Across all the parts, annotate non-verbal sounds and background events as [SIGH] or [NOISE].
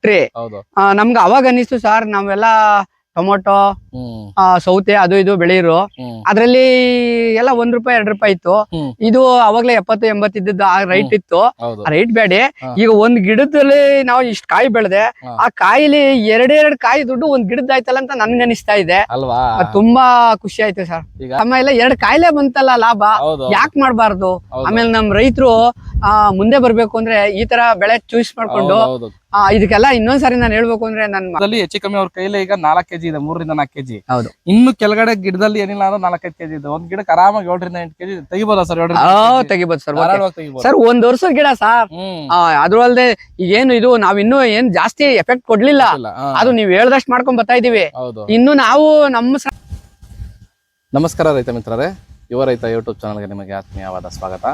ಕೊಟ್ರಿ ಹೌದು. ಆ, ನಮ್ಗೆ ಅವಾಗ ಅನಿಸ್ತು ಸರ್ ನಾವೆಲ್ಲ ಟೊಮೊಟೊ ಆ, ಸೌತೆ ಅದು ಇದು ಬೆಳೆಯಿರು. ಹ್ಮ್. ಅದ್ರಲ್ಲಿ ಎಲ್ಲ ಒಂದ್ ರೂಪಾಯಿ ಎರಡ್ ರೂಪಾಯಿ ಇತ್ತು. ಇದು ಅವಾಗ್ಲೇ ಎಪ್ಪತ್ತು ಎಂಬತ್ತು ಇದ್ದದ್ದು ಆ ರೈಟ್ ಇತ್ತು. ರೈಟ್ ಬೇಡಿ ಈಗ ಒಂದ್ ಗಿಡದಲ್ಲಿ ನಾವು ಇಷ್ಟ ಕಾಯಿ ಬೆಳೆದೆ ಆ ಕಾಯಿಲಿ ಎರಡೆರಡು ಕಾಯಿ ದುಡ್ಡು ಒಂದ್ ಗಿಡದಾಯ್ತಲ್ಲ ಅಂತ ನನ್ಗೆ ಅನಿಸ್ತಾ ಇದೆ. ಅಲ್ವಾ? ತುಂಬಾ ಖುಷಿ ಆಯ್ತು ಸರ್. ಆಮೇಲೆ ಎರಡ್ ಕಾಯಿಲೆ ಬಂತಲ್ಲ ಲಾಭ. ಯಾಕೆ ಮಾಡ್ಬಾರ್ದು. ಆಮೇಲೆ ನಮ್ ರೈತರು ಮುಂದೆ ಬರ್ಬೇಕು ಅಂದ್ರೆ ಈ ತರ ಬೆಳೆ ಚೂಸ್ ಮಾಡ್ಕೊಂಡು ಇದಕ್ಕೆಲ್ಲ ಇನ್ನೊಂದ್ಸರಿ ನಾನು ಹೇಳ್ಬೇಕು ಅಂದ್ರೆ ಗಿಡದಲ್ಲಿ ಹೆಚ್ಚು ಕಮ್ಮಿ ಅವ್ರ ಕೈಲಿ ಈಗ ನಾಲ್ಕು ಕೆಜಿ ಇದೆ ಮೂರರಿಂದ ನಾಲ್ಕು ಕೆಜಿ. ಹೌದು. ಇನ್ನು ಕೆಳಗಡೆ ಗಿಡದಲ್ಲಿ ಏನಿಲ್ಲ ಅಂದ್ರೆ ನಾಲ್ಕೈದು ಕೆಜಿ ಇದೆ. ಒಂದ್ ಗಿಡಕ್ಕೆ ಆರಾಮಾಗಿ ಏಳರಿಂದ ಎಂಟು ಕೆಜಿ ತೆಗಿಬೋದಾ ಸರ್ ತೆಗಿಬೋದು ಸರ್ ಸರ್ ಒಂದ್ ವರ್ಷದ ಗಿಡ ಸರ್. ಅದ್ರಲ್ಲದೆ ಅಲ್ದೆ ಈಗೇನು ಇದು ನಾವ್ ಇನ್ನು ಏನ್ ಜಾಸ್ತಿ ಎಫೆಕ್ಟ್ ಕೊಡ್ಲಿಲ್ಲ. ಅದು ನೀವ್ ಹೇಳ್ದಷ್ಟು ಮಾಡ್ಕೊಂಡ್ ಬರ್ತಾ ಇದೀವಿ. ಇನ್ನು ನಾವು ನಮ್ಮ ನಮಸ್ಕಾರ ರೈತ ಮಿತ್ರರೇ. ಯುವ ರೈತ ಯೂಟ್ಯೂಬ್ ಚಾನಲ್ಗೆ ನಿಮಗೆ ಆತ್ಮೀಯವಾದ ಸ್ವಾಗತ.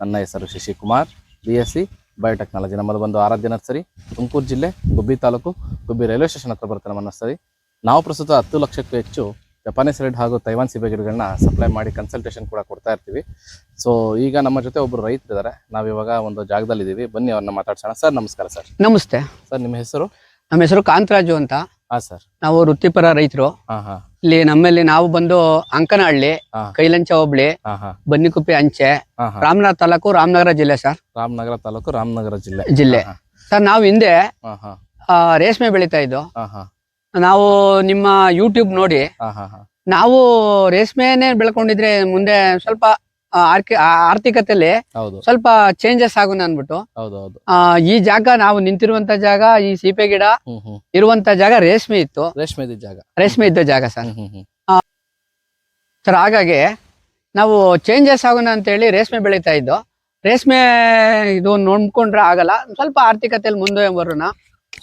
ನನ್ನ ಹೆಸರು Shashikumar B S C biotechnology ನಮ್ಮದು ಬಂದು ಆರಾಧ್ಯ ನರ್ಸರಿ ತುಮಕೂರು ಜಿಲ್ಲೆ ಗುಬ್ಬಿ ತಾಲೂಕು ಗುಬ್ಬಿ ರೈಲ್ವೆ ಸ್ಟೇಷನ್ ಹತ್ರ ಬರುತ್ತೆ ನಮ್ಮ ನರ್ಸರಿ. ನಾವು ಪ್ರಸ್ತುತ ಹತ್ತು ಲಕ್ಷಕ್ಕೂ ಹೆಚ್ಚು ಜಪಾನೀಸ್ ರೆಡ್ ಹಾಗೂ ತೈವಾನ್ ಸಿಬೆ ಗಿಡಗಳನ್ನ ಸಪ್ಲೈ ಮಾಡಿ ಕನ್ಸಲ್ಟೇಷನ್ ಕೂಡ ಕೊಡ್ತಾ ಇರ್ತೀವಿ. ಸೊ ಈಗ ನಮ್ಮ ಜೊತೆ ಒಬ್ಬರು ರೈತರಿದ್ದಾರೆ ಇವಾಗ ಒಂದು ಜಾಗದಲ್ಲಿ ಇದ್ದೀವಿ ಬನ್ನಿ ಅವ್ರನ್ನ ಮಾತಾಡ್ಸೋಣ. ಸರ್ ನಮಸ್ಕಾರ ಸರ್. ನಮಸ್ತೆ. ಸರ್ ನಿಮ್ಮ ಹೆಸರು? ನಮ್ಮ ಹೆಸರು ಕಾಂತರಾಜು ಅಂತ. ಹಾಂ ಸರ್. ನಾವು ವೃತ್ತಿಪರ ರೈತರು. ಹಾಂ ಹಾಂ. ಇಲ್ಲಿ ನಮ್ಮಲ್ಲಿ ನಾವು ಬಂದು ಅಂಕನಹಳ್ಳಿ. ಕೈಲಂಚ ಹೋಬಳಿ ಬನ್ನಿಕುಪ್ಪೆ ಅಂಚೆ ಹಾಂ ತಾಲೂಕು ರಾಮನಗರ ಜಿಲ್ಲೆ ಸರ್. ರಾಮನಗರ ತಾಲೂಕು ರಾಮನಗರ ಜಿಲ್ಲೆ. ಜಿಲ್ಲೆ. ಸರ್ ನಾವು ಹಿಂದೆ ರೇಷ್ಮೆ ಬೆಳೀತಾ ಇದ್ದು. ನಾವು ನಿಮ್ಮ ಯೂಟ್ಯೂಬ್ ನೋಡಿ ನಾವು ರೇಷ್ಮೆನೆ ಬೆಳ್ಕೊಂಡಿದ್ರೆ ಮುಂದೆ ಸ್ವಲ್ಪ ಆರ್ಥಿಕತೆಯಲ್ಲಿ ಸ್ವಲ್ಪ ಚೇಂಜಸ್ ಆಗೋಣ ಅನ್ಬಿಟ್ಟು ಈ ಜಾಗ ನಾವು ನಿಂತಿರುವಂತ ಜಾಗ ಈ ಸೀಪೆ ಗಿಡ ಇರುವಂತ ಜಾಗ ರೇಷ್ಮೆ ಇತ್ತು. ರೇಷ್ಮೆ ಇದ್ದ ಜಾಗ. ರೇಷ್ಮೆ ಇದ್ದ ಜಾಗ ಸರ್. ಸರ್ ಹಾಗಾಗಿ ನಾವು ಚೇಂಜಸ್ ಆಗೋಣ ಅಂತೇಳಿ ರೇಷ್ಮೆ ಬೆಳೀತಾ ಇದ್ದು ರೇಷ್ಮೆ ಇದು ನೋಡ್ಕೊಂಡ್ರೆ ಆಗಲ್ಲ. ಸ್ವಲ್ಪ ಆರ್ಥಿಕತೆಯಲ್ಲಿ ಮುಂದೆ ಬರೋಣ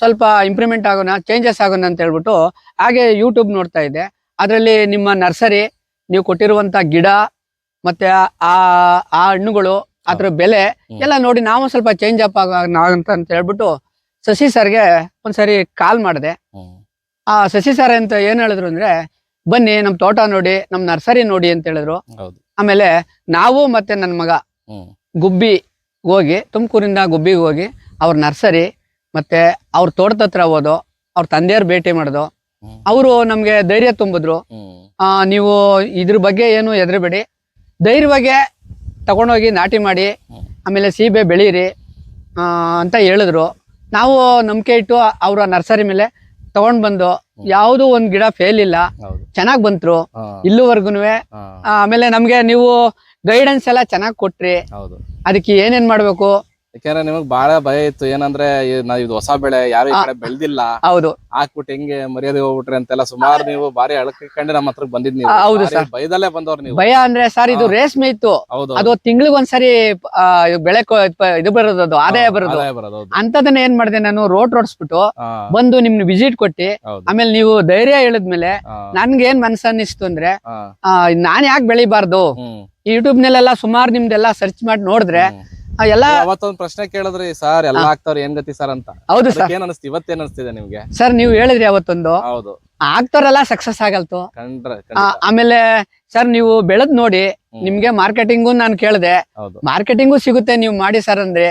ಸ್ವಲ್ಪ ಇಂಪ್ರೂವ್ಮೆಂಟ್ ಆಗೋಣ ಚೇಂಜಸ್ ಆಗೋಣ ಅಂತ ಹೇಳ್ಬಿಟ್ಟು ಹಾಗೆ ಯೂಟ್ಯೂಬ್ ನೋಡ್ತಾ ಇದ್ದೆ. ಅದರಲ್ಲಿ ನಿಮ್ಮ ನರ್ಸರಿ ನೀವು ಕೊಟ್ಟಿರುವಂತ ಗಿಡ ಮತ್ತೆ ಆ- ಆ ಹಣ್ಣುಗಳು ಅದ್ರ ಬೆಲೆ ಎಲ್ಲ ನೋಡಿ ನಾವು ಸ್ವಲ್ಪ ಚೇಂಜ್ ಅಪ್ ಆಗೋಣ ಅಂತ ಅಂತ ಹೇಳ್ಬಿಟ್ಟು ಶಶಿ ಸರ್ಗೆ ಒಂದ್ಸರಿ ಕಾಲ್ ಮಾಡಿದೆ. ಆ ಶಶಿ ಸರ್ ಅಂತ ಏನ್ ಹೇಳಿದ್ರು ಅಂದ್ರೆ ಬನ್ನಿ ನಮ್ ತೋಟ ನೋಡಿ ನಮ್ ನರ್ಸರಿ ನೋಡಿ ಅಂತ ಹೇಳಿದ್ರು. ಆಮೇಲೆ ನಾವು ಮತ್ತೆ ನನ್ನ ಮಗ ಗುಬ್ಬಿ ಹೋಗಿ ತುಮಕೂರಿಂದ ಗುಬ್ಬಿಗೆ ಹೋಗಿ ಅವ್ರ ನರ್ಸರಿ ಮತ್ತೆ ಅವ್ರ ತೋಟದ ಹತ್ರ ಹೋದೋ ಅವ್ರ ತಂದೆಯವ್ರ ಭೇಟಿ ಮಾಡ್ದು ಅವರು ನಮ್ಗೆ ಧೈರ್ಯ ತುಂಬಿದ್ರು. ಆ, ನೀವು ಇದ್ರ ಬಗ್ಗೆ ಏನು ಹೆದರಬೇಡಿ. ಧೈರ್ಯವಾಗಿ ತಗೊಂಡೋಗಿ ನಾಟಿ ಮಾಡಿ ಆಮೇಲೆ ಸೀಬೆ ಬೆಳೀರಿ ಅಂತ ಹೇಳಿದ್ರು. ನಾವು ನಂಬಿಕೆ ಇಟ್ಟು ಅವರ ನರ್ಸರಿ ಮೇಲೆ ತಗೊಂಡ್ ಬಂದು ಯಾವುದು ಒಂದ್ ಗಿಡ ಫೇಲ್ ಇಲ್ಲ. ಚೆನ್ನಾಗ್ ಬಂತ್ರು. ಇಲ್ಲಿವರೆಗೂ ಆಮೇಲೆ ನಮ್ಗೆ ನೀವು ಗೈಡೆನ್ಸ್ ಎಲ್ಲ ಚೆನ್ನಾಗಿ ಕೊಟ್ರಿ. ಅದಕ್ಕೆ ಏನೇನ್ ಮಾಡ್ಬೇಕು? ಯಾಕಂದ್ರೆ ನಿಮಗ್ ಬಹಳ ಭಯ ಇತ್ತು. ಏನಂದ್ರೆ ನಾವ್ ಇದು ಹೊಸ ಬೆಳೆ ಯಾರು ಈ ಕಡೆ ಬೆಳ್ದಿಲ್ಲ. ಹೌದು. ಹಾಕ್ಬಿಟ್ಟು ಹೆಂಗೆ ಮರ್ಯಾದೆ ಹೋಗ್ಬಿಟ್ರಿ ಅಂತೆಲ್ಲ ಸುಮಾರು ನೀವು ಬಾರಿ ಅಳಕೊಂಡು ನಮ್ಮ ಹತ್ರ ಬಂದಿದ್ ನೀವು. ಆ, ಹೌದು ಬಾರಿ. ಭಯದಲ್ಲೇ ಬಂದವ್ರು ನೀವು. ಭಯ ಅಂದ್ರೆ ಸರ್ ಇದು. ರೇಷ್ಮೆ ಇತ್ತು. ಹೌದು ಅದು ತಿಂಗಳಿಗೆ ಒಂದ್ಸರಿ ಆ, ಬೆಳೆ ಕೊ- ಪ- ಇದು ಬರೋದು ಅದು ಆದಾಯ ಬರೋದು. ಆದಾಯ ಬರೋದು ಹೌದು. ಅಂತದನ್ನ ಏನ್ ಮಾಡಿದೆ ನಾನು ರೋಡ್ ರೋಡ್ಸ್ಬಿಟ್ಟು ಬಂದು ನಿಮ್ನ ವಿಸಿಟ್ ಕೊಟ್ಟಿ ಹೌದು. ಆಮೇಲೆ ನೀವು ಧೈರ್ಯ ಹೇಳಿದ್ಮೇಲೆ ಹಾ, ನನ್ಗೆ ಏನ್ ಮನ್ಸ ಅನ್ನಿಸ್ತು ಅಂದ್ರೆ ಆ, ನಾನ್ ಯಾಕೆ ಬೆಳಿಬಾರ್ದು? ಹ್ಮ್, ಯೂಟ್ಯೂಬ್ ನಲ್ಲೆಲ್ಲ ಸುಮಾರು ನಿಮ್ದೆಲ್ಲ ಸರ್ಚ್ ಮಾಡಿ ನೋಡಿದ್ರೆ ಹ್ಮ್. ಆ, ಎಲ್ಲ ಅವತ್ತೊಂದ್ ಪ್ರಶ್ನೆ ಕೇಳಿದ್ರಿ ಸರ್ ಎಲ್ಲ ಆಗ್ತಾವ್ರ ಏನ್ ಗತಿ ಸರ್ ಅಂತ. ಹೌದು ಸರ್. ಏನ್ ಅನಿಸ್ತು? ಇವತ್ತೇನ್ ಅನಿಸ್ತಿದೆ ನಿಮ್ಗೆ? ಸರ್ ನೀವು ಹೇಳಿದ್ರಿ ಅವತ್ತೊಂದು ಹೌದು. ಆಗ್ತಾರಲ್ಲ ಸಕ್ಸಸ್ ಆಗಲ್ತು. ಕಂಡ್ರೆ ಆಮೇಲೆ ಸರ್ ನೀವು ಬೆಳೆದ್ ನೋಡಿ. ನಿಮ್ಗೆ ಮಾರ್ಕೆಟಿಂಗು ನಾನು ಕೇಳಿದೆ. ಮಾರ್ಕೆಟಿಂಗು ಸಿಗುತ್ತೆ ನೀವು ಮಾಡಿ ಸರ್ ಅಂದ್ರೆ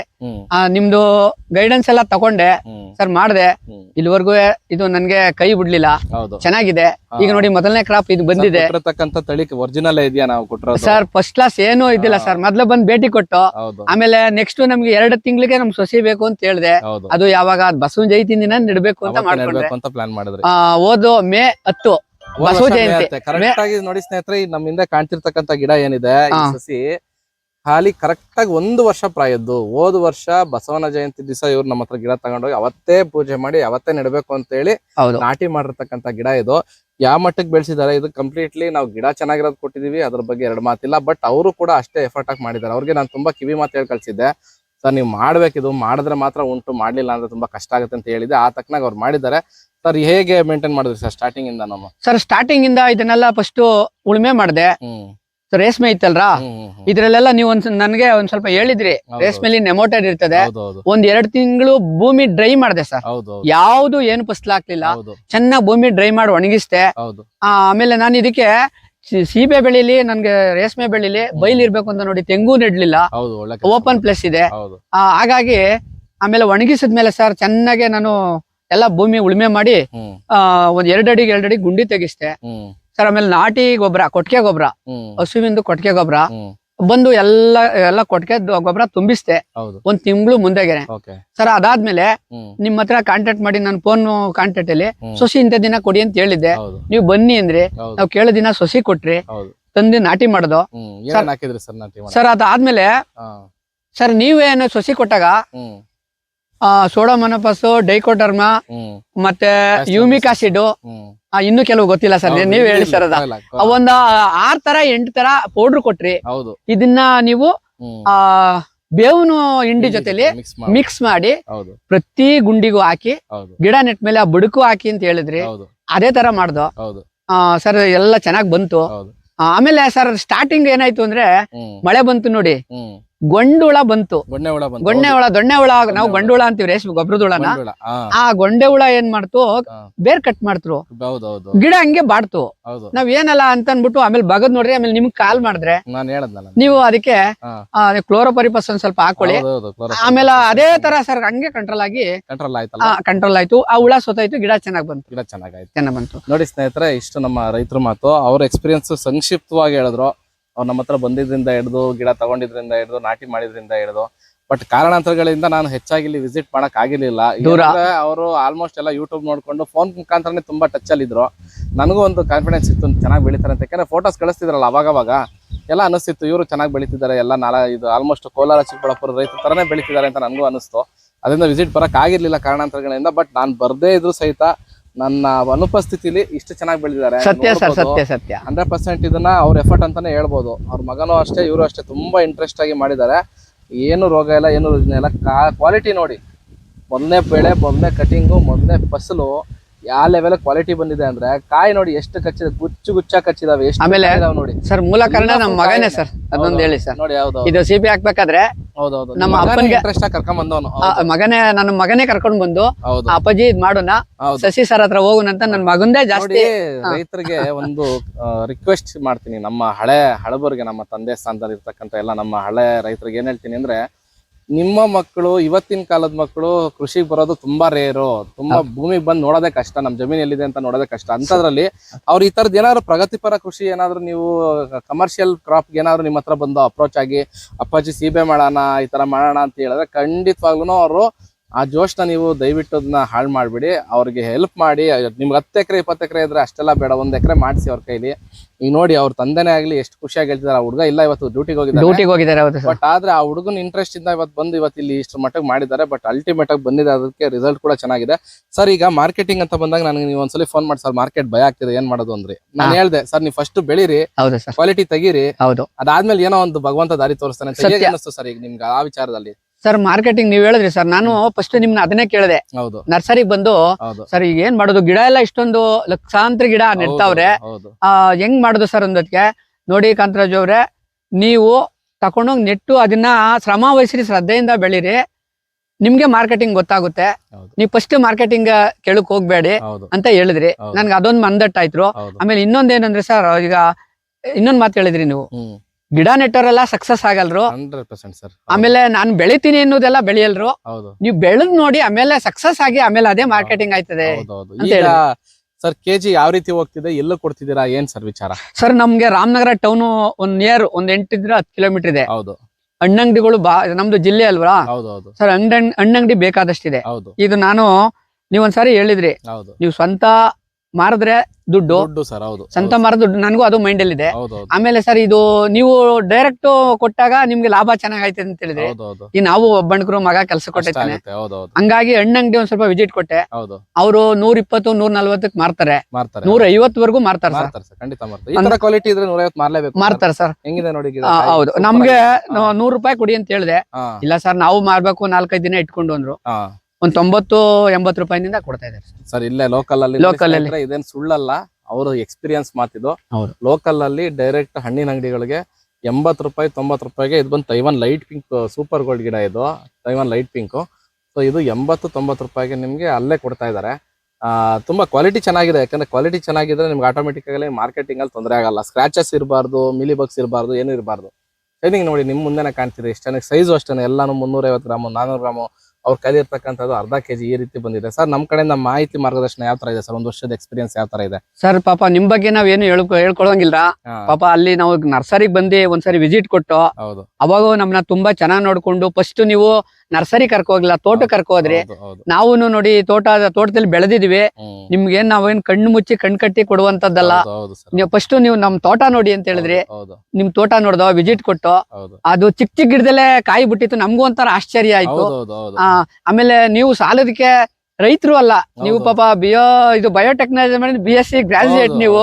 ನಿಮ್ದು ಗೈಡೆನ್ಸ್ ಎಲ್ಲ ತಗೊಂಡೆ. ಸರ್ ಮಾಡಿದೆ. ಇಲ್ಲಿವರೆಗೂ ಇದು ನನ್ಗೆ ಕೈ ಬಿಡ್ಲಿಲ್ಲ. ಚೆನ್ನಾಗಿದೆ. ಈಗ ನೋಡಿ ಮೊದಲನೇ ಕ್ರಾಪ್ ಇದು ಬಂದಿದೆ. ಒರಿಜಿನಲ್ ಇದೆಯಾ ನಾವು ಕೊಟ್ಟರು ಸರ್ ಫಸ್ಟ್ ಕ್ಲಾಸ್ ಏನೂ ಇದಿಲ್ಲ ಸರ್. ಮೊದ್ಲು ಬಂದ್ ಭೇಟಿ ಕೊಟ್ಟು ಆಮೇಲೆ ನೆಕ್ಸ್ಟ್ ನಮ್ಗೆ ಎರಡು ತಿಂಗಳಿಗೆ ನಮ್ ಸೊಸಿ ಬೇಕು ಅಂತ ಹೇಳ್ದೆ. ಅದು ಯಾವಾಗ ಬಸವನ ಜಯಂತಿ ದಿನ ನೆಡ್ಬೇಕು ಅಂತ ಮಾಡ್ಕೊಂಡ್ರೆ ಓದು ಮೇ ಹತ್ತು. ಬಸವ ಜಯಂತಿ. ಕರೆಕ್ಟ್ ಆಗಿ ನೋಡಿ ಸ್ನೇಹಿತರೆ ನಮ್ ನಮ್ಮ ಹಿಂದೆ ಕಾಣ್ತಿರ್ತಕ್ಕಂತ ಗಿಡ ಏನಿದೆ ಈ ಸಸಿ ಹಾಲಿ ಕರೆಕ್ಟ್ ಆಗಿ ಒಂದು ವರ್ಷ ಪ್ರಾಯದ್ದು. ಹೋದ ವರ್ಷ ಬಸವನ ಜಯಂತಿ ದಿವಸ ಇವ್ರು ನಮ್ಮ ಹತ್ರ ಗಿಡ ತಗೊಂಡೋಗಿ ಅವತ್ತೇ ಪೂಜೆ ಮಾಡಿ ಅವತ್ತೇ ನೆಡ್ಬೇಕು ಅಂತ ಹೇಳಿ ನಾಟಿ ಮಾಡಿರ್ತಕ್ಕಂತ ಗಿಡ ಇದು. ಯಾವ ಮಟ್ಟಕ್ಕೆ ಬೆಳೆಸಿದ್ದಾರೆ ಇದು ಕಂಪ್ಲೀಟ್ಲಿ ನಾವು ಗಿಡ ಚೆನ್ನಾಗಿರೋದು ಕೊಟ್ಟಿದೀವಿ ಅದ್ರ ಬಗ್ಗೆ ಎರಡು ಮಾತಿಲ್ಲ. ಬಟ್ ಅವರು ಕೂಡ ಅಷ್ಟೇ ಎಫರ್ಟ್ ಆಗಿ ಮಾಡಿದ್ದಾರೆ. ಅವ್ರಿಗೆ ನಾನು ತುಂಬಾ ಕಿವಿ ಮಾತು ಹೇಳಿ ಕಳ್ಸಿದ್ದೆ. ಸರ್ ನೀವು ಮಾಡ್ಬೇಕಿದು ಮಾಡಿದ್ರೆ ಮಾತ್ರ ಉಂಟು ಮಾಡ್ಲಿಲ್ಲ ಅಂದ್ರೆ ತುಂಬಾ ಕಷ್ಟ ಆಗುತ್ತೆ ಅಂತ ಹೇಳಿದೆ. ಆ ತಕ್ಕನಾಗ ಅವ್ರು ಮಾಡಿದ್ದಾರೆ. ಸರ್ ಹೇಗೆ ಮೇಂಟೈನ್ ಮಾಡಿದ್ರಿ ಸರ್ ಸ್ಟಾರ್ಟಿಂಗ್ ಇಂದ ನಾವು ಸರ್ ಸ್ಟಾರ್ಟಿಂಗ್ ಇಂದ ಇದನ್ನೆಲ್ಲ ಫಸ್ಟ್ ಉಳುಮೆ ಮಾಡ್ದೆ. ರೇಷ್ಮೆ ಇತ್ತಲ್ರಾ. ಇದ್ರಲ್ಲೆಲ್ಲ ನೀವು ಒಂದ್ ನನ್ಗೆ ಒಂದ್ ಸ್ವಲ್ಪ ಹೇಳಿದ್ರಿ. ರೇಷ್ಮೆಲಿ ನೆಮೋಟೆಡ್ ಇರ್ತದೆ. ಒಂದ್ ಎರಡ್ ತಿಂಗಳು ಭೂಮಿ ಡ್ರೈ ಮಾಡ್ದೆ ಸರ್ ಯಾವ್ದು ಏನು ಫಸ್ಲಾಗ್ಲಿಲ್ಲ ಚೆನ್ನಾಗಿ ಭೂಮಿ ಡ್ರೈ ಮಾಡಿ ಒಣಗಿಸ್ತೆ ಆಮೇಲೆ ನಾನು ಇದಕ್ಕೆ ಸೀಬೆ ಬೆಳಿಲಿ ನನ್ಗೆ ರೇಷ್ಮೆ ಬೆಳಿಲಿ ಬೈಲ್ ಇರ್ಬೇಕು ಅಂತ ನೋಡಿ ತೆಂಗು ನೆಡ್ಲಿಲ್ಲ. ಓಪನ್ ಪ್ಲೇಸ್ ಇದೆ. ಹಾಗಾಗಿ ಆಮೇಲೆ ಒಣಗಿಸಿದ್ಮೇಲೆ ಸರ್ ಚೆನ್ನಾಗೆ ನಾನು ಎಲ್ಲ ಭೂಮಿ ಉಳುಮೆ ಮಾಡಿ ಒಂದ್ ಎರಡ್ ಅಡಿಗೆ ಎರಡ್ ಅಡಿ ಗುಂಡಿ ತೆಗಿಸ್ತೆ ಸರ್ ಆಮೇಲೆ ನಾಟಿ ಗೊಬ್ಬರ ಕೊಟ್ಟಿಗೆ ಗೊಬ್ಬರ ಹಸುವಿಂದು ಕೊಟ್ಟಿಗೆ ಗೊಬ್ಬರ ಬಂದು ಎಲ್ಲ ಎಲ್ಲ ಕೊಟ್ಕೆ ಗೊಬ್ಬರ ತುಂಬಿಸ್ತೆ ಒಂದ್ ತಿಂಗಳು ಮುಂದೆ ಓಕೆ. ಸರ್ ಅದಾದ್ಮೇಲೆ ನಿಮ್ ಹತ್ರ ಕಾಂಟ್ಯಾಕ್ಟ್ ಮಾಡಿ ನನ್ನ ಫೋನ್ ಕಾಂಟ್ಯಾಕ್ಟ್ ಅಲ್ಲಿ ಸೊಸಿ ಇಂಥ ದಿನ ಕೊಡಿ ಅಂತ ಹೇಳಿದ್ದೆ. ನೀವು ಬನ್ನಿ ಅಂದ್ರೆ ನಾವು ಕೇಳೋ ದಿನ ಸೊಸಿ ಕೊಟ್ರಿ. ತಂದು ನಾಟಿ ಮಾಡ್ದು. ಸರ್ ಅದಾದ್ಮೇಲೆ ಸರ್ ನೀವೇನು ಸೊಸಿ ಕೊಟ್ಟಾಗ ಸೋಡೋಮನಪಸ್ ಡೈಕೋಟರ್ಮ ಮತ್ತೆ ಯೂಮಿಕ್ ಆಸಿಡ್. ಇನ್ನು ಕೆಲವು ಗೊತ್ತಿಲ್ಲ ಸರ್ ನೀವ್ ಹೇಳಿ ಸರ್ ಅದ. ಒಂದ್ ಆರ್ ತರ ಎಂಟ್ ತರ ಪೌಡರ್ ಕೊಟ್ರಿ. ಇದನ್ನ ನೀವು ಆ ಬೇವಿನ ಹಿಂಡಿ ಜೊತೆಲಿ ಮಿಕ್ಸ್ ಮಾಡಿ. ಪ್ರತಿ ಗುಂಡಿಗೂ ಹಾಕಿ ಗಿಡ ನೆಟ್ ಮೇಲೆ ಆ ಬುಡಕು ಹಾಕಿ ಅಂತ ಹೇಳಿದ್ರಿ. ಅದೇ ತರ ಮಾಡ್ದು. ಸರ್ ಎಲ್ಲ ಚೆನ್ನಾಗ್ ಬಂತು. ಆಮೇಲೆ ಸರ್ ಸ್ಟಾರ್ಟಿಂಗ್ ಏನಾಯ್ತು ಅಂದ್ರೆ ಮಳೆ ಬಂತು ನೋಡಿ. ಗೊಂಡುಳ ಬಂತು. ಗೊಣ್ಣೆ ಹುಳ ಬಂತು. ಗೊಣ್ಣೆ ಹುಳ ದೊಣ್ಣೆ ಹುಳ ನಾವು ಗಂಡುಳ ಅಂತೀವಿ ರೇಷ್ಮೆ ಗೊಬ್ಬರದ ಹುಳನ ಆ. ಗೊಂಡೆ ಹುಳ ಏನ್ ಮಾಡ್ತು? ಬೇರ್ ಕಟ್ ಮಾಡ್ತ್ರು. ಹೌದು ಹೌದು ಗಿಡ ಹಂಗೆ ಬಾಡ್ತು. ಹೌದು. ನಾವ್ ಏನಲ್ಲ ಅಂತ ಅನ್ಬಿಟ್ಟು ಆಮೇಲೆ ಬಗದ್ ನೋಡ್ರಿ ಆಮೇಲೆ ನಿಮ್ಗೆ ಕಾಲ್ ಮಾಡಿದ್ರೆ. ನಾನು ಹೇಳದ್ನಲ್ಲ ನೀವು ಅದಕ್ಕೆ ಹಾ. ಕ್ಲೋರೋಪರಿಪಸ್ ಒಂದ್ ಸ್ವಲ್ಪ ಹಾಕೊಳ್ಳಿ. ಹೌದು ಹೌದು ಆಮೇಲೆ ಅದೇ ತರ ಸರ್ ಹಂಗೆ ಕಂಟ್ರೋಲ್ ಆಗಿ ಕಂಟ್ರೋಲ್ ಆಯ್ತಲ್ಲ? ಕಂಟ್ರೋಲ್ ಆಯ್ತು. ಆ ಹುಳ ಸೊತ್ತಾಯ್ತು ಗಿಡ ಚೆನ್ನಾಗ್ ಬಂತು. ಗಿಡ ಚೆನ್ನಾಗಾಯ್ತು ಚೆನ್ನಾಗ್ ಬಂತು. ನೋಡಿ ಸ್ನೇಹಿತರೆ ಇಷ್ಟು ನಮ್ಮ ರೈತರ ಮಾತು. ಅವ್ರ ಎಕ್ಸ್ಪೀರಿಯನ್ಸ್ ಸಂಕ್ಷಿಪ್ತವಾಗಿ ಹೇಳಿದ್ರು. ಅವ್ರು ನಮ್ಮ ಹತ್ರ ಬಂದಿದ್ರಿಂದ ಹಿಡಿದು ಗಿಡ ತಗೊಂಡಿದ್ರಿಂದ ಹಿಡಿದು ನಾಟಿ ಮಾಡಿದ್ರಿಂದ ಹಿಡಿದು. ಬಟ್ ಕಾರಣಾಂತರಗಳಿಂದ ನಾನು ಹೆಚ್ಚಾಗಿ ಇಲ್ಲಿ ವಿಸಿಟ್ ಮಾಡಕ್ ಆಗಿರ್ಲಿಲ್ಲ. ಅವರು ಆಲ್ಮೋಸ್ಟ್ ಎಲ್ಲ ಯೂಟ್ಯೂಬ್ ನೋಡ್ಕೊಂಡು ಫೋನ್ ಮುಖಾಂತರನೇ ತುಂಬಾ ಟಚ್ ಅಲ್ಲಿ ಇದ್ರು. ನನಗೂ ಒಂದು ಕಾನ್ಫಿಡೆನ್ಸ್ ಇತ್ತು ಚೆನ್ನಾಗಿ ಬೆಳಿತಾರೆ ಅಂತ. ಯಾಕಂದ್ರೆ ಫೋಟೋಸ್ ಕಳಿಸ್ತಿದ್ರಲ್ಲ ಅವಾಗ ಅವಾಗ ಎಲ್ಲ ಅನಿಸ್ತಿತ್ತು ಇವರು ಚೆನ್ನಾಗಿ ಬೆಳಿತಿದ್ದಾರೆ ಎಲ್ಲ ನಾಲ ಇದು ಆಲ್ಮೋಸ್ಟ್ ಕೋಲಾರ ಚಿಕ್ಕಬಳ್ಳಾಪುರ ರೈತರ ತರನೇ ಬೆಳಿತಿದ್ದಾರೆ ಅಂತ ನನಗೂ ಅನಿಸ್ತು. ಅದರಿಂದ ವಿಸಿಟ್ ಬರಕ್ ಆಗಿರ್ಲಿಲ್ಲ ಕಾರಣಾಂತರಗಳಿಂದ ಬಟ್ ನಾನು ಬರ್ದೇ ಇದ್ರು ಸಹಿತ ನನ್ನ ಅನುಪಸ್ಥಿತಿಲಿ ಇಷ್ಟು ಚೆನ್ನಾಗಿ ಬೆಳೆದಿದ್ದಾರೆ ಸತ್ಯ ಸರ್ ಸತ್ಯ ಸತ್ಯ. ಹಂಡ್ರೆಡ್ ಪರ್ಸೆಂಟ್ ಇದನ್ನ ಅವ್ರ ಎಫರ್ಟ್ ಅಂತಾನೆ ಹೇಳ್ಬೋದು. ಅವ್ರ ಮಗನೂ ಅಷ್ಟೇ ಇವರು ಅಷ್ಟೇ ತುಂಬಾ ಇಂಟ್ರೆಸ್ಟ್ ಆಗಿ ಮಾಡಿದ್ದಾರೆ. ಏನು ರೋಗ ಇಲ್ಲ ಏನು ರೋಜನೆ ಇಲ್ಲ. ಕ್ವಾಲಿಟಿ ನೋಡಿ. ಮೊದಲನೇ ಬೆಳೆ ಮೊದಲನೇ ಕಟಿಂಗು ಮೊದಲನೇ ಫಸಲು ಯಾವ ಲೆವೆಲ್ ಕ್ವಾಲಿಟಿ ಬಂದಿದೆ ಅಂದ್ರೆ ಕಾಯಿ ನೋಡಿ ಎಷ್ಟು ಕಚ್ಚಿದ ಗುಚ್ಚು ಗುಚ್ಚ ಕಚ್ಚಿದಾವೆ ಎಷ್ಟು ಆಮೇಲೆ ನೋಡಿ. ಸರ್ ಮೂಲ ಕಾರಣ ನಮ್ಮ ಮಗನೇ ಸರ್ ಅದೊಂದು ಹೇಳಿ ಸರ್. ನೋಡಿ ಹೌದು ಇದು ಸಿ ಪಿ ಹಾಕ್ಬೇಕಾದ್ರೆ ಹೌದೌದು. ನಮ್ಮ ಅಪ್ಪನಿಗೆ ಇಂಟ್ರೆಸ್ಟ್ ಆಗಿ ಕರ್ಕೊಂಡ್ ಬಂದವನು. ಆ ಮಗನೇ ನನ್ನ ಮಗನೇ ಕರ್ಕೊಂಡ್ ಬಂದು ಹೌದು. ಆ ಅಪ್ಪಾಜಿ ಇದ್ ಮಾಡೋಣ ಸಸಿ ಶಶಿ ಸರ್ ಹತ್ರ ಹೋಗುನಂತ ನನ್ ಮಗಂದೇ ನೋಡಿ ಜಾಸ್ತಿ ರೈತರಿಗೆ ಒಂದು ರಿಕ್ವೆಸ್ಟ್ ಮಾಡ್ತೀನಿ. ನಮ್ಮ ಹಳೆ ಹಳಬರಿಗೆ ನಮ್ಮ ತಂದೆ ಸ್ಥಾನದಲ್ಲಿ ಇರ್ತಕ್ಕಂಥ ಎಲ್ಲ ನಮ್ಮ ಹಳೆ ರೈತರಿಗೆ ಏನ್ ಹೇಳ್ತೀನಿ ಅಂದ್ರೆ ನಿಮ್ಮ ಮಕ್ಕಳು ಇವತ್ತಿನ ಕಾಲದ ಮಕ್ಕಳು ಕೃಷಿಗೆ ಬರೋದು ತುಂಬಾ ರೇರು. ತುಂಬಾ ಭೂಮಿಗೆ ಬಂದು ನೋಡೋದೇ ಕಷ್ಟ ನಮ್ ಜಮೀನ್ ಎಲ್ಲಿದೆ ಅಂತ ನೋಡೋದೇ ಕಷ್ಟ. ಅಂತದ್ರಲ್ಲಿ ಅವ್ರು ಈ ತರದ್ ಏನಾದ್ರು ಪ್ರಗತಿಪರ ಕೃಷಿ ಏನಾದ್ರು ನೀವು ಕಮರ್ಷಿಯಲ್ ಕ್ರಾಪ್ ಏನಾದ್ರು ನಿಮ್ಮ ಹತ್ರ ಬಂದು ಅಪ್ರೋಚ್ ಆಗಿ ಅಪ್ಪಾಜಿ ಸೀಬೆ ಮಾಡೋಣ ಈ ತರ ಮಾಡೋಣ ಅಂತ ಹೇಳಿದ್ರೆ ಖಂಡಿತವಾಗ್ಲೂ ಅವರು ಆ ಜೋಶ್ನ ನೀವು ದಯವಿಟ್ಟು ಅದನ್ನ ಹಾಳು ಮಾಡಿಬಿಡಿ ಅವ್ರಿಗೆ ಹೆಲ್ಪ್ ಮಾಡಿ ನಿಮ್ಗೆ ಹತ್ತು ಎಕರೆ ಇಪ್ಪತ್ತು ಎಕರೆ ಇದ್ರೆ ಅಷ್ಟೆಲ್ಲ ಬೇಡ ಒಂದು ಎಕರೆ ಮಾಡಿಸಿ ಅವ್ರ ಕೈಲಿ. ಈಗ ನೋಡಿ ಅವ್ರ ತಂದೆನೇ ಆಗಲಿ ಎಷ್ಟು ಖುಷಿಯಾಗಿ ಹೇಳ್ತಿದ್ದಾರೆ ಆ ಹುಡುಗ ಇಲ್ಲ ಇವತ್ತು ಡ್ಯೂಟಿಗೆ ಹೋಗಿದ್ದಾರೆ ಡ್ಯೂಟಿಗೆ ಹೋಗಿದ್ದಾರೆ ಹೌದು ಬಟ್ ಆದ್ರೆ ಆ ಹುಡುಗನ ಇಂಟ್ರೆಸ್ಟ್ ಇಂದ ಇವತ್ತು ಬಂದು ಇವತ್ತು ಇಲ್ಲಿ ಇಷ್ಟು ಮಟ್ಟಿಗೆ ಮಾಡಿದ್ದಾರೆ ಬಟ್ ಅಲ್ಟಿಮೇಟ್ ಆಗಿ ಬಂದಿದೆ ಅದಕ್ಕೆ ರಿಸಲ್ಟ್ ಕೂಡ ಚೆನ್ನಾಗಿದೆ. ಸರ್ ಈಗ ಮಾರ್ಕೆಟಿಂಗ್ ಅಂತ ಬಂದಾಗ ನನಗೆ ನೀವು ಒಂದ್ಸಲಿ ಫೋನ್ ಮಾಡಿ ಸರ್ ಮಾರ್ಕೆಟ್ ಭಯ ಆಗ್ತಿದೆ ಏನ್ ಮಾಡೋದು ಅಂದ್ರೆ? ನಾನು ಹೇಳ್ದೆ ಸರ್ ನೀವು ಫಸ್ಟ್ ಬೆಳಿರಿ ಕ್ವಾಲಿಟಿ ತೆಗೀರಿ. ಹೌದು. ಅದಾದ್ಮೇಲೆ ಏನೋ ಒಂದು ಭಗವಂತ ದಾರಿ ತೋರಿಸ್ತಾನೆ ಸರ್ ಈಗ ನಿಮ್ಗೆ ಆ ವಿಚಾರದಲ್ಲಿ? ಸರ್ ಮಾರ್ಕೆಟಿಂಗ್ ನೀವ್ ಹೇಳಿದ್ರಿ ಸರ್ ನಾನು ಫಸ್ಟ್ ನಿಮ್ನ ಅದನ್ನೇ ಕೇಳಿದೆ. ಹೌದು. ನರ್ಸರಿಗೆ ಬಂದು ಹೌದು. ಸರ್ ಈಗ ಏನ್ ಮಾಡೋದು? ಗಿಡ ಎಲ್ಲ ಇಷ್ಟೊಂದು ಲಕ್ಷಾಂತರ ಗಿಡ ನೆಡ್ತಾವ್ರೆ. ಹೌದು. ಆ ಹೆಂಗ್ ಮಾಡುದು ಸರ್ ಅಂದದ್ಕೆ ನೋಡಿ ಕಾಂತರಾಜ್ ಅವ್ರೆ ನೀವು ತಕೊಂಡೋಗಿ ನೆಟ್ಟು ಅದನ್ನ ಶ್ರಮ ವಹಿಸ್ರಿ ಶ್ರದ್ಧೆಯಿಂದ ಬೆಳೀರಿ. ನಿಮ್ಗೆ ಮಾರ್ಕೆಟಿಂಗ್ ಗೊತ್ತಾಗುತ್ತೆ. ಹೌದು. ನೀವು ಫಸ್ಟ್ ಮಾರ್ಕೆಟಿಂಗ್ ಕೇಳಕ್ ಹೋಗ್ಬೇಡಿ ಹೌದು. ಅಂತ ಹೇಳಿದ್ರಿ. ಹೌದು. ನನ್ಗೆ ಅದೊಂದ್ ಮಂದಟ್ಟಾಯ್ತು. ಹೌದು. ಆಮೇಲೆ ಇನ್ನೊಂದ್ ಏನಂದ್ರೆ ಸರ್ ಈಗ ಇನ್ನೊಂದ್ ಮಾತು ಹೇಳಿದ್ರಿ ನೀವು. ಹ್ಮ್. ಗಿಡ ನೆಟ್ಟವರೆಲ್ಲ ಸಕ್ಸಸ್ ಆಗಲ್ರು? ಹಂಡ್ರೆಡ್ ಪರ್ಸೆಂಟ್ ಸರ್ ಆಮೇಲೆ ನಾನ್ ಬೆಳಿತೀನಿ ಅನ್ನೋದೆಲ್ಲ ಬೆಳೆಯಲ್ರು? ಹೌದು. ನೀವು ಬೆಳೆದ್ ನೋಡಿ ಆಮೇಲೆ ಸಕ್ಸಸ್ ಆಗಿ ಆಮೇಲೆ ಅದೇ ಮಾರ್ಕೆಟಿಂಗ್ ಆಯ್ತದೆ ಹೌದು ಅಂತ ಈಗ ಹೇಳಿದ್ರು. ಸರ್ ಕೆಜಿ ಯಾವ ರೀತಿ ಹೋಗ್ತಿದೆ ಎಲ್ಲೂ ಕೊಡ್ತಿದ್ದೀರಾ ಏನ್ ಸರ್ ವಿಚಾರ? ಸರ್ ನಮ್ಗೆ ರಾಮನಗರ ಟೌನ್ ಒಂದ್ ನಿಯರ್ ಒಂದ್ ಎಂಟಿದ್ರೆ ಹತ್ತು ಕಿಲೋಮೀಟರ್ ಇದೆ. ಹೌದು. ಹಣ್ಣಂಗಡಿಗಳು ಬಾ ನಮ್ದು ಜಿಲ್ಲೆ ಅಲ್ವಾ? ಹೌದು ಹೌದು ಸರ್ ಅಂಗಡಿ ಹಣ್ಣಂಗಡಿ ಬೇಕಾದಷ್ಟಿದೆ. ಹೌದು. ಇದು ನಾನು ನೀವ್ ಒಂದ್ಸಾರಿ ಹೇಳಿದ್ರಿ. ಹೌದು. ನೀವು ಸ್ವಂತ ಮಾರಿದ್ರೆ ದುಡ್ಡು. ದುಡ್ಡು ಸರ್ ಹೌದು. ಸ್ವಂತ ಮಾರ ದುಡ್ಡು. ನನಗೂ ಅದು ಮೈಂಡ್ ಅಲ್ಲಿ ಇದೆ ಹೌದು. ಆಮೇಲೆ ಸರ್ ಇದು ನೀವು ಡೈರೆಕ್ಟ್ ಕೊಟ್ಟಾಗ ನಿಮ್ಗೆ ಲಾಭ ಚೆನ್ನಾಗೈತೆ ಅಂತ ಹೇಳಿದ್ರೆ ಹೌದು ಈ ನಾವು ಒಬ್ಬಣ್ಕರು ಮಗ ಕೆಲಸ ಆಗುತ್ತೆ. ಹೌದು ಹಂಗಾಗಿ ಹಣ್ಣಂಗಡಿ ಒಂದ್ ಸ್ವಲ್ಪ ವಿಸಿಟ್ ಕೊಟ್ಟೆ. ಹೌದು. ಅವರು ನೂರ ಇಪ್ಪತ್ತು ನೂರ ನಲ್ವತ್ತಕ್ ಮಾರ್ತಾರೆ. ಮಾರ್ತಾರೆ. ನೂರ ಐವತ್ತವರೆಗೂ ಮಾರ್ತಾರೆ ಸರ್. ಮಾರ್ತಾರೆ ಸರ್ ಖಂಡಿತ ಮಾರ್ತಾರೆ. ಈ ಕ್ವಾಲಿಟಿ ಇದ್ರೆ ನೂರೈವತ್ತು ಮಾರ್ಲೇಬೇಕು sir. ಮಾರ್ತಾರೆ ಸರ್. ಹೆಂಗಿದೆ ನೋಡಿ ಗಿಡ? ಹೌದು. ನಮ್ಗೆ. ನೂರ್ ರೂಪಾಯಿ ಕೊಡಿ ಅಂತ ಹೇಳಿದೆ. ಇಲ್ಲ ಸರ್ ನಾವು ಮಾರ್ಬೇಕು ನಾಲ್ಕೈದು ದಿನ ಇಟ್ಕೊಂಡು ಅಂದ್ರು. ಒಂದ್ ತೊಂಬತ್ತು ಎಂಬತ್ತು ರೂಪಾಯಿನಿಂದ ಕೊಡ್ತಾ ಇದ್ದಾರೆ. ಸರ್ ಇಲ್ಲೇ ಲೋಕಲ್ ಅಲ್ಲಿ ಲೋಕಲ್ ಅಲ್ಲಿ. ಇದೇನು ಸುಳ್ಳಲ್ಲ ಅವರು ಎಕ್ಸ್ಪೀರಿಯನ್ಸ್ ಮಾತಿದ್ದು. ಲೋಕಲ್ ಅಲ್ಲಿ ಡೈರೆಕ್ಟ್ ಹಣ್ಣಿನ ಅಂಗಡಿಗಳಿಗೆ ಎಂಬತ್ ರೂಪಾಯಿ ತೊಂಬತ್ತು ರೂಪಾಯಿಗೆ ಇದು ಬಂದು Taiwan light pink super gold ಗಿಡ ಇದು ತೈವಾನ್ ಲೈಟ್ ಪಿಂಕ್ ಸೊ ಇದು ಎಂಬತ್ತು ತೊಂಬತ್ತು ರೂಪಾಯಿಗೆ ನಿಮ್ಗೆ ಅಲ್ಲೇ ಕೊಡ್ತಾ ಇದ್ದಾರೆ. ಆ, ತುಂಬಾ ಕ್ವಾಲಿಟಿ ಚೆನ್ನಾಗಿದೆ ಯಾಕಂದ್ರೆ ಕ್ವಾಲಿಟಿ ಚೆನ್ನಾಗಿದ್ರೆ ನಿಮ್ಗೆ ಆಟೋಮೆಟಿಕ್ ಆಗಲಿ ಮಾರ್ಕೆಟಿಂಗ್ ಅಲ್ಲಿ ತೊಂದರೆ ಆಗಲ್ಲ. ಸ್ಕ್ರಾಚಸ್ ಇರಬಾರ್ದು ಮಿಲಿ ಬಗ್ಸ್ ಇರಬಾರ್ದು ಏನು ಇರಬಾರ್ದು. ಶೈನಿಂಗ್ ನೋಡಿ ನಿಮ್ ಮುಂದೆನೆ ಕಾಣ್ತಿದೆ. ಎಷ್ಟು ಚೆನ್ನಾಗಿ ಸೈಜು ಅಷ್ಟೇ ಎಲ್ಲಾನು ಮುನ್ನೂರೈವತ್ತು ಗ್ರಾಮು ನಾನೂರು ಗ್ರಾಮು ಅವ್ರ ಕೈಲಿ ಇರ್ತಕ್ಕಂಥದ್ದು ಅರ್ಧ ಕೆಜಿ ಈ ರೀತಿ ಬಂದಿದೆ. ಸರ್ ನಮ್ಮ ಕಡೆಯಿಂದ ಮಾಹಿತಿ ಮಾರ್ಗದರ್ಶನ ಯಾವ ತರ ಇದೆ? ಸರ್ ಒಂದು ವರ್ಷದ ಎಕ್ಸ್ಪೀರಿಯನ್ಸ್ ಯಾವ ತರ ಇದೆ? ಸರ್ ಪಾಪ ನಿಮ್ ಬಗ್ಗೆ ನಾವ್ ಏನು ಹೇಳ್ಕೊ ಹೇಳ್ಕೊಳಂಗಿಲ್ಲ ಪಾಪ ಅಲ್ಲಿ ನಾವು ನರ್ಸರಿಗೆ ಬಂದು ಒಂದ್ಸರಿ ವಿಸಿಟ್ ಕೊಟ್ಟು ಹೌದು. ಅವಾಗ ನಮ್ನ ತುಂಬಾ ಚೆನ್ನಾಗಿ ನೋಡ್ಕೊಂಡು ಫಸ್ಟ್ ನೀವು ನರ್ಸರಿ ಕರ್ಕೋಗಿಲ್ಲ ತೋಟ ಕರ್ಕೋದ್ರಿ ನಾವು ನೋಡಿ ತೋಟ ತೋಟದಲ್ಲಿ ಬೆಳೆದಿದ್ವಿ. ನಿಮ್ಗೇನ್ ನಾವೇನ್ ಕಣ್ಣು ಮುಚ್ಚಿ ಕಣ್ ಕಟ್ಟಿ ಕೊಡುವಂತದ್ದಲ್ಲ ನೀವು ಫಸ್ಟ್ ನೀವು ನಮ್ ತೋಟ ನೋಡಿ ಅಂತ ಹೇಳಿದ್ರಿ. ನಿಮ್ ತೋಟ ನೋಡ್ದ ವಿಸಿಟ್ ಕೊಟ್ಟು ಅದು ಚಿಕ್ಕ ಚಿಕ್ಕ ಗಿಡದಲ್ಲೇ ಕಾಯಿ ಬಿಟ್ಟಿತ್ತು. ನಮಗೂ ಒಂಥರ ಆಶ್ಚರ್ಯ ಆಯ್ತು. ಆಮೇಲೆ ನೀವು ಸಾಲದಕ್ಕೆ ರೈತರು ಅಲ್ಲ ನೀವು. ಪಾಪ ಬಿಯೋ ಇದು ಬಯೋಟೆಕ್ನಾಲಜಿ ಮಾಡಿ ಬಿ ಎಸ್ ಸಿ ಗ್ರಾಜುಯೇಟ್ ನೀವು.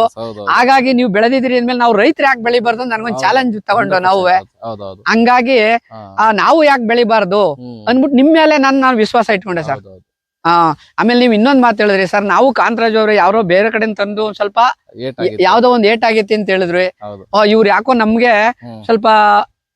ಹಾಗಾಗಿ ನೀವು ಬೆಳೆದಿದ್ದೀರಿ ಅಂದ್ಮೇಲೆ ನಾವು ರೈತರು ಯಾಕೆ ಬೆಳಿಬಾರ್ದು ಅಂತ ನನಗೊಂದು. ಚಾಲೆಂಜ್ ತಗೊಂಡು 100% ನಾವು ಹಂಗಾಗಿ ಆ, ನಾವು ಯಾಕೆ ಬೆಳಿಬಾರ್ದು. ಅಂದ್ಬಿಟ್ಟು ನಿಮ್ ಮೇಲೆ ನಾನು ನಾನು ವಿಶ್ವಾಸ ಇಟ್ಕೊಂಡೆ ಸರ್ ಹಾ ಆಮೇಲೆ ನೀವು ಇನ್ನೊಂದ್ ಮಾತು ಹೇಳಿದ್ರಿ ಸರ್ ನಾವು ಕಾಂತರಾಜ್ ಅವರು ಯಾರೋ ಬೇರೆ ಕಡೆ ತಂದು ಸ್ವಲ್ಪ. ಯಾವ್ದೋ ಒಂದ್ ಏಟ್ ಆಗೈತಿ ಅಂತ ಹೇಳಿದ್ರಿ ಇವ್ರು ಯಾಕೋ ನಮ್ಗೆ ಸ್ವಲ್ಪ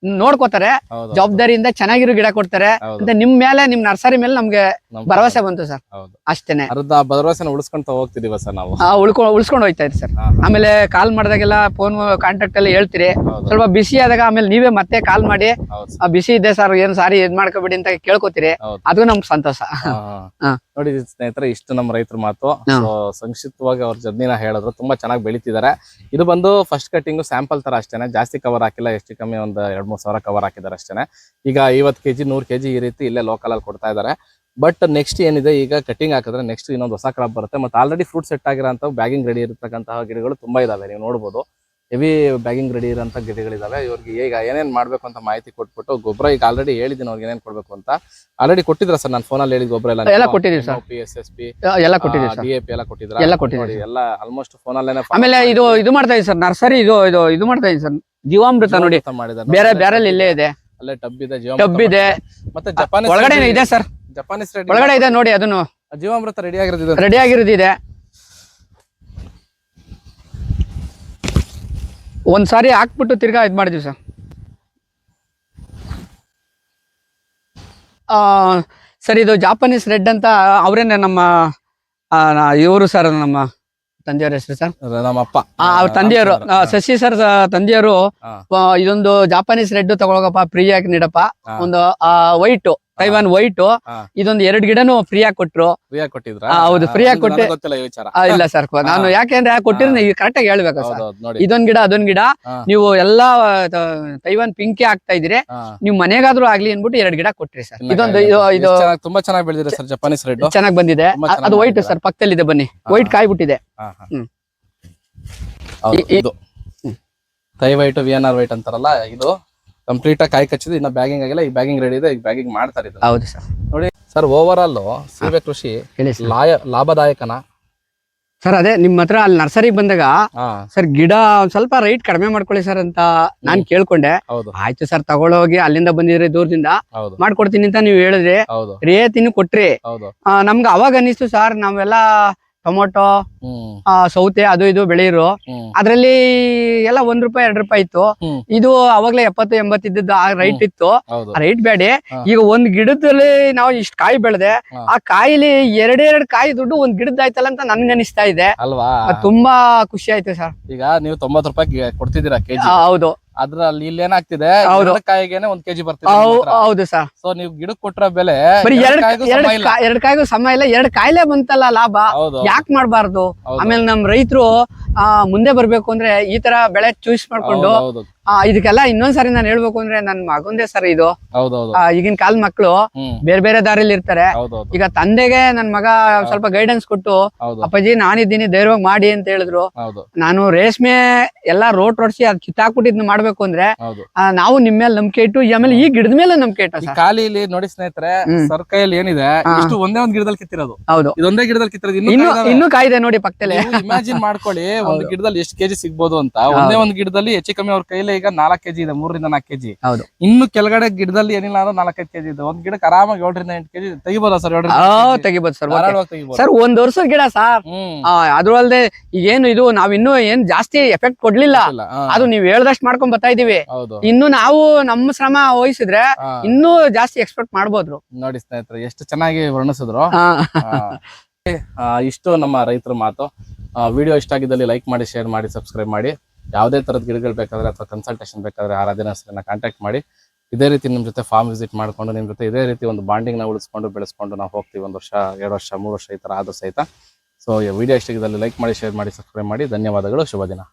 ನೋಡ್ಕೋತಾರೆ ಜವಾಬ್ದಾರಿಯಿಂದ ಚೆನ್ನಾಗಿರೋ ಗಿಡ ಕೊಡ್ತಾರೆ. ಅಂತ ನಿಮ್ ಮೇಲೆ ನಿಮ್ ನರ್ಸರಿ ಮೇಲೆ ನಮ್ಗೆ ನಮ್ ಭರವಸೆ ಬಂತು ಸರ್. ಅಷ್ಟೇನೆ. ಅರ್ಧ ಭರವಸೆನ ಉಳಿಸ್ಕೊಂತ ಹೋಗ್ತಿದೀವ ಸರ್ ನಾವು. ಆ, ಉಳ್ಕೊ ಉಳ್ಸ್ಕೊಂಡು ಹೋಯ್ತಾ ಇರಿ ಸರ್. ಆಮೇಲೆ ಕಾಲ್ ಮಾಡಿದಾಗೆಲ್ಲ ಫೋನ್ ಕಾಂಟ್ಯಾಕ್ಟ್ ಅಲ್ಲಿ ಹೇಳ್ತೀರಿ. ಸ್ವಲ್ಪ ಬಿಸಿ ಆದಾಗ ಆಮೇಲೆ ನೀವೇ ಮತ್ತೆ ಕಾಲ್ ಮಾಡಿ ಆ, ಬಿಸಿ ಇದೆ ಸರ್ ಏನ್ ಸಾರಿ ಇದ್ ಮಾಡ್ಕೋಬೇಡಿ ಅಂತ ಕೇಳ್ಕೊತೀರಿ. ಅದು ನಮ್ಗೆ ಸಂತೋಷ. [LAUGHS] ನೋಡಿ ಸ್ನೇಹಿತರೆ ಇಷ್ಟು ನಮ್ಮ ರೈತರ ಮಾತು. ಸಂಕ್ಷಿಪ್ತವಾಗಿ ಅವ್ರ ಜರ್ನಿನ ಹೇಳಿದ್ರು ತುಂಬಾ ಚೆನ್ನಾಗಿ ಬೆಳಿತಿದ್ದಾರೆ. ಇದು ಬಂದು ಫಸ್ಟ್ ಕಟಿಂಗ್ ಸ್ಯಾಂಪಲ್ ತರ ಅಷ್ಟೇನೆ. ಜಾಸ್ತಿ ಕವರ್ ಹಾಕಿಲ್ಲ ಎಷ್ಟು ಕಮ್ಮಿ ಒಂದು ಎರಡ್ ಮೂರ್ ಸಾವಿರ ಕವರ್ ಹಾಕಿದ್ದಾರೆ ಅಷ್ಟೇನೆ. ಈಗ ಐವತ್ತು ಕೆಜಿ, ನೂರ್ ಕೆಜಿ ಈ ರೀತಿ ಇಲ್ಲೇ ಲೋಕಲ್ ಅಲ್ಲಿ ಕೊಡ್ತಾ ಇದ್ದಾರೆ. ಬಟ್ ನೆಕ್ಸ್ಟ್ ಏನಿದೆ, ಈಗ ಕಟಿಂಗ್ ಹಾಕಿದ್ರೆ ನೆಕ್ಸ್ಟ್ ಇನ್ನೊಂದು ಹೊಸ ಕ್ರಾಪ್ ಬರುತ್ತೆ. ಮತ್ತೆ ಆಲ್ರೆಡಿ ಫ್ರೂಟ್ ಸೆಟ್ ಆಗಿರೋಂಥ ಬ್ಯಾಗಿಂಗ್ ರೆಡಿ ಇರತಕ್ಕಂತಹ ಗಿಡಗಳು ತುಂಬಾ ಇದಾವೆ, ನೀವು ನೋಡ್ಬೋದು. ಹೆವಿ ಬ್ಯಾಗಿಂಗ್ ರೆಡಿ ಇರೋಂಥ ಗಿಡಗಳಿದ್ದಾವೆ ಇವ್ರಿಗೆ ಈಗ ಏನೇನು ಮಾಡಬೇಕು ಅಂತ ಮಾಹಿತಿ ಕೊಟ್ಬಿಟ್ಟು ಗೊಬ್ಬರ ಈಗ ಆಲ್ರೆಡಿ ಹೇಳಿದ್ದೀನಿ ಅವ್ರಿಗೆ ಏನೇನು ಕೊಡಬೇಕು ಅಂತ. ಆಲ್ರೆಡಿ ಕೊಟ್ಟಿದ್ರ ಸರ್ ನಾನು ಫೋನಲ್ಲಿ ಹೇಳಿದ ಗೊಬ್ಬರ ಎಲ್ಲ ಎಲ್ಲ ಕೊಟ್ಟಿದ್ದೀವಿ sir. P S S P ಎಲ್ಲ ಕೊಟ್ಟಿದ್ದೀವಿ ಸರ್. ಡಿ ಎ ಪಿ ಎಲ್ಲ ಕೊಟ್ಟಿದ್ರ? ಎಲ್ಲ ಕೊಟ್ಟಿದ್ದೀವಿ ಎಲ್ಲ ಆಲ್ಮೋಸ್ಟ್ ಫೋನಲ್ಲೇ ಆಮೇಲೆ ಇದು ಇದು ಮಾಡ್ತಾ ಇದ್ದೀನಿ ಸರ್. ನರ್ಸರಿ ಇದು ಇದು ಇದು ಮಾಡ್ತಾ ಇದ್ದೀನಿ ಸರ್. ಜೀವಾಮೃತ ನೋಡಿ. ಮಾಡಿದ್ದಾರೆ ಬೇರೆ ಬೇರೆ ಇಲ್ಲೇ ಇದೆ. ಅಲ್ಲೇ ಟಬ್ ಇದೆ ಟಬ್ ಇದೆ. ಮತ್ತೆ ಜಪಾನ್ ಒಳಗಡೆ ಇದೆ ಸರ್. ಜಪಾನೀಸ್ ರೆಡಿ ಒಳಗಡೆ ಇದೆ ನೋಡಿ ಅದನ್ನು. ಜೀವಾಮೃತ ರೆಡಿ ಆಗಿರೋದಿದೆ ರೆಡಿ ಆಗಿರೋದು ಒಂದ್ ಸಾರಿ ಹಾಕ್ಬಿಟ್ಟು ತಿರ್ಗಾ ಇದ್ ಮಾಡಿದ್ವಿ ಸರ್. ಆ ಸರ್ ಇದು ಜಾಪನೀಸ್ ರೆಡ್ ಅಂತ ಅವರೇನೆ ನಮ್ಮ ಇವರು ಸರ್ ನಮ್ಮ ತಂದೆಯವ್ರ ಹೆಸರು ಸರ್. ನಮ್ಮಪ್ಪ. ಅವ್ರ ತಂದೆಯವರು ಶಶಿ ಸರ್ ತಂದೆಯವರು ಇದೊಂದು ಜಾಪನೀಸ್ ರೆಡ್ ತಗೊಳಗಪ್ಪ ಫ್ರೀ ಆಗಿ ನೀಡಪ್ಪ. ಒಂದು ವೈಟ್ ತೈವಾನ್ ವೈಟ್. ಇದೊಂದು ಎರಡ್ ಗಿಡನು ಫ್ರೀ ಆಗಿ ಕೊಟ್ರು. ಹೌದು, ಫ್ರೀ ಆಗಿ ಕೊಟ್ಟೆ. ಇಲ್ಲ ಸರ್ ನಾನು ಯಾಕೆಂದ್ರೆ ಕೊಟ್ಟಿರೋ ಕರೆಕ್ಟ್ ಆಗಿ ಹೇಳ್ಬೇಕು ಸರ್. ಇದೊಂದ್ ಗಿಡ ಅದೊಂದ್ ಗಿಡ. ನೀವು ಎಲ್ಲಾ ಕೈವಾನ್ ತೈವಾನ್ ಪಿಂಕಿ ಆಗ್ತಾ ಇದ್ರೆ ನೀವು ಮನೆಗಾದ್ರೂ ಆಗ್ಲಿ ಅನ್ಬಿಟ್ಟು ಎರಡು ಗಿಡ ಕೊಟ್ಟ್ರಿ ಸರ್. ಇದೊಂದು ಇದು ತುಂಬಾ ಚೆನ್ನಾಗಿ ಬೆಳೆದಿದೆ ಸರ್ ಜಪಾನೀಸ್ ರೆಡ್ ಚೆನ್ನಾಗಿ ಬಂದಿದೆ. ಅದು ವೈಟ್. ಸರ್ ಪಕ್ಕದಲ್ಲಿದೆ ಬನ್ನಿ. ವೈಟ್ ಕಾಯಿ ಬಿಟ್ಟಿದೆ ತೈ white V N R white ಅಂತಾರಲ್ಲ ಇದು. ಕಂಪ್ಲೀಟ್ ಆಗಿ ಕಾಯಿ ಕಚ್ಚಿದೆ ಇನ್ನ ಬ್ಯಾಗಿಂಗ್ ಆಗಿಲ್ಲ. ಈ ಬ್ಯಾಗಿಂಗ್ ರೆಡಿ ಇದೆ. ಈ ಬ್ಯಾಗಿಂಗ್ ಮಾಡ್ತಾರೆ ಹೌದು ಸರ್. ನೋಡಿ ಸರ್ ಓವರ್ ಆಲ್ ಸೀಬೆ ಕೃಷಿ ಹೇಳಿ ಸರ್. ಲಾಯ ಲಾಭದಾಯಕನ? ಸರ್ ಅದೇ ನಿಮ್ಮ ಹತ್ರ ಅಲ್ಲಿ ನರ್ಸರಿ ಬಂದಾಗ ಹಾ. ಸರ್ ಗಿಡ ಒಂದ್ ಸ್ವಲ್ಪ ರೈಟ್ ಕಡಿಮೆ ಮಾಡ್ಕೊಳ್ಳಿ ಸರ್ ಅಂತ ನಾನ್ ಕೇಳ್ಕೊಂಡೆ. ಹೌದು. ಆಯ್ತು ಸರ್ ತಗೊಳ್ಳೋಗಿ ಅಲ್ಲಿಂದ ಬಂದಿದ್ರೆ ದೂರದಿಂದ. ಹೌದು. ಮಾಡ್ಕೊಡ್ತೀನಿ ಅಂತ ನೀವು ಹೇಳಿದ್ರಿ. ಹೌದು. ಕೊಟ್ರಿ. ಹೌದು. ಆ, ನಮ್ಗೆ ಅವಾಗ ಅನಿಸ್ತು ಸರ್ ನಾವೆಲ್ಲ ಟೊಮೊಟೊ ಆ, ಸೌತೆ ಅದು ಇದು ಬೆಳೆಯಿರು. ಅದ್ರಲ್ಲಿ ಎಲ್ಲ ಒಂದ್ ರೂಪಾಯಿ ಎರಡ್ ರೂಪಾಯಿ ಇತ್ತು. ಇದು ಅವಾಗ್ಲೇ ಎಪ್ಪತ್ತು ಎಂಬತ್ತು ಇದ್ದಿದ್ದು ಆ ರೈಟ್ ಇತ್ತು. ರೈಟ್ ಬೇಡಿ. ಈಗ ಒಂದ್ ಗಿಡದಲ್ಲಿ ನಾವು ಇಷ್ಟ ಕಾಯಿ ಬೆಳೆದೆ ಆ ಕಾಯಿಲಿ ಎರಡೆರಡು ಕಾಯಿ ದುಡ್ಡು ಒಂದ್ ಗಿಡದಾಯ್ತಲ್ಲ ಅಂತ ನನ್ಗೆ ಅನಿಸ್ತಾ ಇದೆ. ಅಲ್ವಾ? ತುಂಬಾ ಖುಷಿ ಆಯ್ತು ಸರ್. ಈಗ ನೀವು ತೊಂಬತ್ ರೂಪಾಯಿ ಕೊಡ್ತಿದ್ದೀರಾ ಹೌದು. ಅದ್ರಲ್ಲಿ ಇಲ್ಲಿ ಏನಾಗ್ತಿದೆ. ಕಾಯಿಗೆನೆ ಒಂದ್ ಕೆಜಿ ಬರ್ತದೆ ಹೌದು ಸರ್. ಸೊ ನೀವು ಗಿಡಕ್ಕೆ ಕೊಟ್ಟರೆ ಬೆಲೆ ಎರಡ್ ಕಾಯಿಗೂ ಎರಡ್ ಸಮ ಇಲ್ಲ. ಎರಡ್ ಇಲ್ಲ. ಎರಡ್ ಕಾಯಿಲೆ ಬಂತಲ್ಲ ಲಾಭ. ಯಾಕೆ ಮಾಡಬಾರ್ದು. ಆಮೇಲೆ ನಮ್ ರೈತರು ಆ ಮುಂದೆ ಬರ್ಬೇಕು ಅಂದ್ರೆ ಈ ತರ ಬೆಳೆ ಚೂಸ್ ಮಾಡ್ಕೊಂಡು ಇದಕ್ಕೆಲ್ಲ ಇನ್ನೊಂದ್ಸರಿ ನಾನು ಹೇಳ್ಬೇಕು ಅಂದ್ರೆ ನನ್ ಮಗಂದೇ ಸರ್ ಇದು. ಈಗಿನ ಕಾಲ ಮಕ್ಕಳು ಬೇರೆ ಬೇರೆ ದಾರಿಲಿ ಇರ್ತಾರೆ. ಈಗ ತಂದೆಗೆ ನನ್ ಮಗ ಸ್ವಲ್ಪ ಗೈಡೆನ್ಸ್ ಕೊಟ್ಟು ಅಪ್ಪಾಜಿ ನಾನಿದ್ದೀನಿ ಧೈರ್ಯವಾಗಿ ಮಾಡಿ ಅಂತ ಹೇಳಿದ್ರು. ನಾನು ರೇಷ್ಮೆ ಎಲ್ಲಾ ರೋಟ್ ರೋಡ್ಸಿ ಅದ್ ಕಿತ್ತಾಕ್ಬಿಟ್ಟಿದ್ನ ಮಾಡ್ಬೇಕು ಅಂದ್ರೆ ನಾವು ನಿಮ್ ಮೇಲೆ ನಂಬಿಕೆ ಇಟ್ಟು ಈ ಆಮೇಲೆ ಈ ಗಿಡದ ಮೇಲೆ ನಂಬಿಕೆ ಇಟ್ಟ ಇಲ್ಲಿ ಖಾಲಿಲಿ ನೋಡಿ ಸ್ನೇಹಿತರೆ. ಸರ್ ಕೈಯಲ್ಲಿ ಏನಿದೆ ಇಷ್ಟು ಒಂದೇ ಒಂದ್ ಗಿಡದಲ್ಲಿ ಕಿತ್ತಿರೋದು. ಹೌದು. ಇದೊಂದೇ ಗಿಡದಲ್ಲಿ ಕಿತ್ತಿರೋದು ಇನ್ನು ಇನ್ನು ಕಾಯಿದೆ ಕಾಯ್ದೆ ನೋಡಿ ಪಕ್ಕದಲ್ಲಿ. ಇಮ್ಯಾಜಿನ್ ಮಾಡ್ಕೊಳ್ಳಿ ಒಂದು ಗಿಡದಲ್ಲಿ ಎಷ್ಟು ಕೆಜಿ ಸಿಗ್ಬೋದು ಅಂತ. ಒಂದೇ ಒಂದ್ ಗಿಡದಲ್ಲಿ ಹೆಚ್ಚು ಕಮ್ಮಿ ಅವ್ರ ಕೈಲಿ ಈಗ ನಾಲ್ಕು ಕೆಜಿ ಇದೆ ಮೂರರಿಂದ ನಾಲ್ಕು ಕೆಜಿ. ಹೌದು. ಇನ್ನು ಕೆಳಗಡೆ ಗಿಡದಲ್ಲಿ ಏನಿಲ್ಲ ಅಂದ್ರೆ ನಾಲ್ಕೈದು ಕೆಜಿ ಇದೆ. ಒಂದ್ ಗಿಡಕ್ಕೆ ಆರಾಮಾಗಿ ಏಳರಿಂದ ಎಂಟು ಕೆಜಿ ತೆಗಿಬೋದಾ ಸರ್ ಏಳರಿಂದ? ತೆಗಿಬೋದು ಸರ್ ಸರ್ ಒಂದ್ ವರ್ಷದ ಗಿಡ ಸರ್. ಆ ಅದೂ ಅಲ್ದೆ ಏನು ಇದು ನಾವ್ ಇನ್ನು ಏನ್ ಜಾಸ್ತಿ ಎಫೆಕ್ಟ್ ಕೊಡ್ಲಿಲ್ಲ. ಅದು ನೀವ್ ಹೇಳ್ದಷ್ಟು ಮಾಡ್ಕೊಂಡ್ ಬರ್ತಾ ಇದೀವಿ. ಇನ್ನು ನಾವು ನಮ್ಮ ಶ್ರಮ ವಹಿಸಿದ್ರೆ. ಇನ್ನೂ ಜಾಸ್ತಿ ಎಕ್ಸ್ಪೆಕ್ಟ್ ಮಾಡ್ಬೋದು ನೋಡಿ ಸ್ನೇಹಿತರೆ ಎಷ್ಟು ಚೆನ್ನಾಗಿ ವರ್ಣಿಸಿದ್ರು. ಇಷ್ಟು ನಮ್ಮ ರೈತರ ಮಾತು. ವಿಡಿಯೋ ಇಷ್ಟ ಆಗಿದ್ದಲ್ಲಿ ಲೈಕ್ ಮಾಡಿ ಶೇರ್ ಮಾಡಿ ಸಬ್ಸ್ಕ್ರೈಬ್ ಮಾಡಿ. ಯಾವುದೇ ಥರದ ಗಿಡಗಳು ಬೇಕಾದರೆ ಅಥವಾ ಕನ್ಸಲ್ಟೇಷನ್ ಬೇಕಾದರೆ ಹೆಸರನ್ನ ಕಾಂಟ್ಯಾಕ್ಟ್ ಮಾಡಿ, ಇದೇ ರೀತಿ ನಿಮ್ಮ ಜೊತೆ ಫಾರ್ಮ್ ವಿಸಿಟ್ ಮಾಡ್ಕೊಂಡು ನಿಮ್ಮ ಜೊತೆ ಇದೇ ರೀತಿ ಒಂದು ಬಾಂಡಿಂಗ್ನ ಉಳಿಸ್ಕೊಂಡು, ಬೆಳೆಸ್ಕೊಂಡು ನಾವು ಹೋಗ್ತೀವಿ ಒಂದು ವರ್ಷ, ಎರಡು ವರ್ಷ, ಮೂರು ವರ್ಷ ಈ ಥರ ಆದರೂ ಸಹಿತ. ಸೊ ಈ ವಿಡಿಯೋ ಇಷ್ಟದಲ್ಲಿ ಲೈಕ್ ಮಾಡಿ ಶೇರ್ ಮಾಡಿ ಸಬ್ಸ್ಕ್ರೈಬ್ ಮಾಡಿ. ಧನ್ಯವಾದಗಳು. ಶುಭ ದಿನ